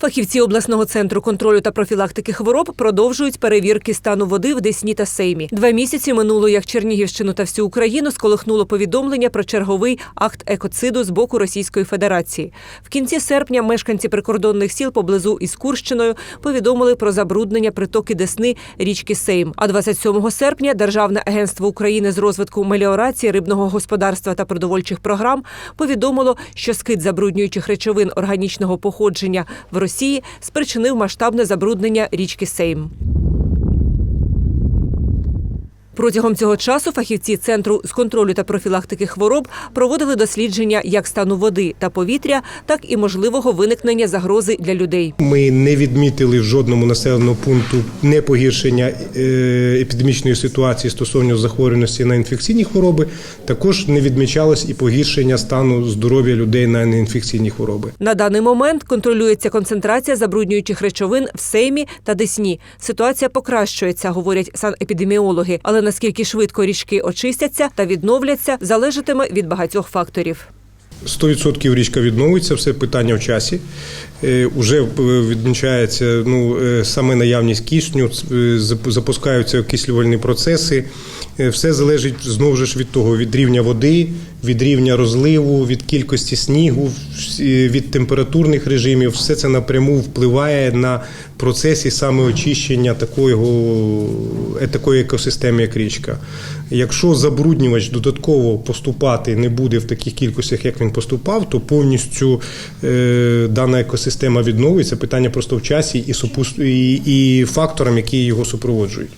Фахівці обласного центру контролю та профілактики хвороб продовжують перевірки стану води в Десні та Сеймі. Два місяці минуло, як Чернігівщину та всю Україну сколихнуло повідомлення про черговий акт екоциду з боку Російської Федерації. В кінці серпня мешканці прикордонних сіл поблизу із Курщиною повідомили про забруднення притоки Десни річки Сейм. А 27 серпня Державне агентство України з розвитку меліорації, рибного господарства та продовольчих програм повідомило, що скид забруднюючих речовин органічного походження в Росії спричинив масштабне забруднення річки Сейм. Протягом цього часу фахівці центру з контролю та профілактики хвороб проводили дослідження як стану води та повітря, так і можливого виникнення загрози для людей. Ми не відмітили в жодному населеному пункту не погіршення е, епідемічної ситуації стосовно захворюваності на інфекційні хвороби. Також не відмічалось і погіршення стану здоров'я людей на неінфекційні хвороби. На даний момент контролюється концентрація забруднюючих речовин в Сеймі та Десні. Ситуація покращується, говорять санепідеміологи. Але наскільки швидко річки очистяться та відновляться, залежатиме від багатьох факторів. 100% річка відновиться, все питання в часі. Е, Уже е, відмічається ну, е, саме наявність кисню, е, зап- запускаються окислювальні процеси. Все залежить знову ж від того, від рівня води, від рівня розливу, від кількості снігу, від температурних режимів. Все це напряму впливає на процесі саме очищення такого, е, такої екосистеми, як річка. Якщо забруднювач додатково поступати не буде в таких кількостях, як він поступав, то повністю е, дана екосистема відновиться. Питання просто в часі і, і, і факторам, які його супроводжують.